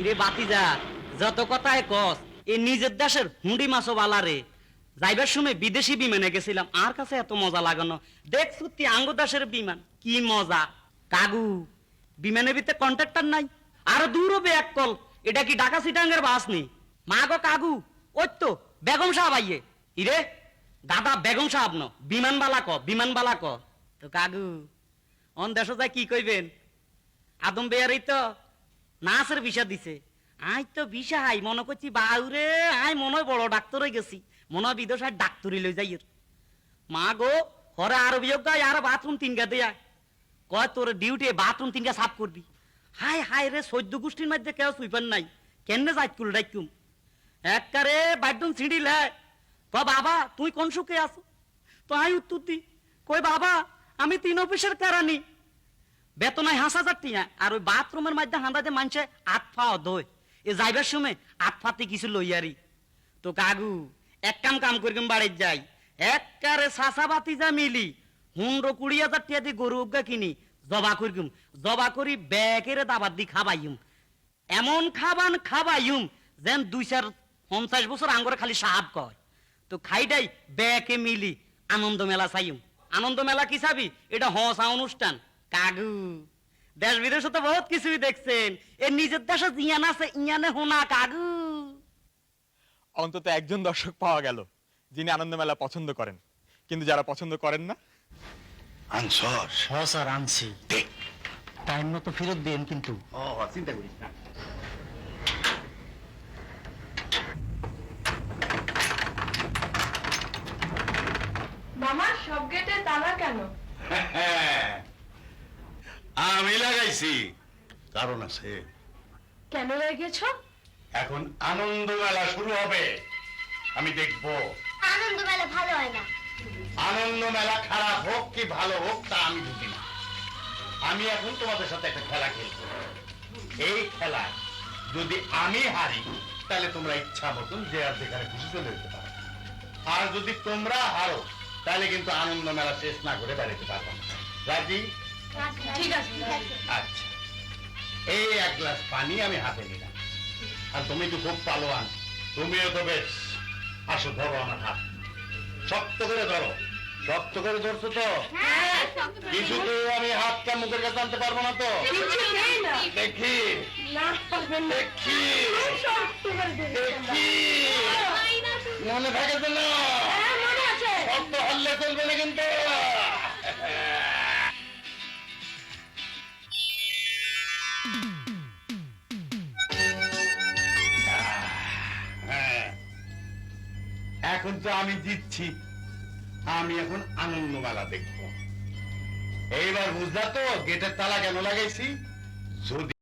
ইরে বাতিজা, যত কথায় কস, এ নিজের দেশের হুন্ডি মাছও বালারে যাইবার সময় বিদেশি বিমানে গেছিলাম, আর কাছে এত মজা লাগানো। দেখ সত্যি আঙ্গ দেশের বিমান, কি মজা। কাগু, বিমানের ভিতরে কন্ট্রাক্টর নাই, আর দূর হবে এক কল, এটা কি ঢাকা সিটাঙ্গের বাস নেই মা গো কাগু, ওই তো, বেগম সাহেব আইয়ে। ইরে, দাদা বেগম সাহেব ন বিমানবালা ক বিমানবালা ক। তো কাগু, অন দেশ যায় কি কইবেন? আদম বেয়ারই তো নাচের বিষা দিছে। আই তো বিষা হাই মনে করছি বাউরে, আই মনে হয় বড় ডাক্তার হয়ে গেছি। মনে হয় বিদেশ আর ডাক্তারি লই যাই মা গো হরে আর বিয়োগ গায় আর বাথরুম তিনগা দেয়া। কয়, তোর ডিউটি বাথরুম তিনগা সাফ করবি। হাই হাই রে, সৈদ্য গোষ্ঠীর মধ্যে কেউ সুইপার নাই। কেনে যাই কুল ডাইকুম? এককারে বাড্ডুম ছিঁড়ি লে। ক বাবা, তুই কোন সুখে আছো? তো আই উত্তর দি। কই বাবা, আমি তিন অফিসের কারানি। বেতনায় হাঁস টিয়া আর ওই বাথরুমের মধ্যে হাঁদা যে মানছে, আট ফা দই এ যাইবার সময় আট ফাতে কিছু লইয়ারি। তো কাগু এক কাম কাম করিম বাড়ির যাই। এককারে সাসা বাতি যা মিলি হুন্ডো কুড়ি হাজার টিয়া দিয়ে গরু উগা কিনি, জবা করিম জবা করি ব্যাকেরে দাবার দি খাবাইম। এমন খাবান খাবাইম যেন দুই চার পঞ্চাশ বছর আঙ্গরে খালি সাহাব কয়। তো খাইডাই ব্যাকে মিলি আনন্দ মেলা চাইম। আনন্দ মেলা কি চাবি? এটা হসা অনুষ্ঠান। কাগু। দেশ বিদেশে তো বহুত কিছুই দেখছেন। এ নিজের দেশে জিয়ান আছে ইয়ানে হোনা কাগু। অন্তত একজন দর্শক পাওয়া গেল যিনি আনন্দমেলা পছন্দ করেন। কিন্তু যারা পছন্দ করেন না? আনছস হ স্যার আনছি। টাইম মতো ফেরত দেন কিন্তু। ও চিন্তা করিস না। মামা সব গেটে তালা কেন? আমি লাগাইছি কারণ আছে। কেন রেগেছ এখন আনন্দ মেলা শুরু হবে। আমি দেখব। আনন্দ মেলা ভালো হয় না। আনন্দ মেলা খারাপ হোক কি ভালো হোক তা আমি বুঝি না। আমি এখন তোমাদের সাথে একটা খেলা খেলব। এই খেলায় যদি আমি হারি তাহলে তোমরা ইচ্ছা মতন যে আর যেখানে খুশি চলে যেতে পারো। আর যদি তোমরা হারো তাহলে কিন্তু আনন্দ মেলা শেষ না করে বেড়াতে পারব রাজি? ঠিক আছে আচ্ছা। এই এক গ্লাস পানি আমি হাতে নিলাম। আর তুমি তো খুব পালোয়ান। তুমিও তো বেশ। আসো ধরো আমার হাত। শক্ত করে ধরো। শক্ত করে ধরছো তো? কিছুতে আমি হাতটা মুখের কাছে আনতে পারব না তো? দেখি। দেখি। দেখি। মনে থাকে তো না? হ্যাঁ, শক্ত হল্লে চলবে না কিন্তু। এখন তো আমি দিচ্ছি আমি এখন আনন্দ মেলা দেখব। এইবার বুঝলা তো, গেটের তালা কেন লাগাইছি? যদি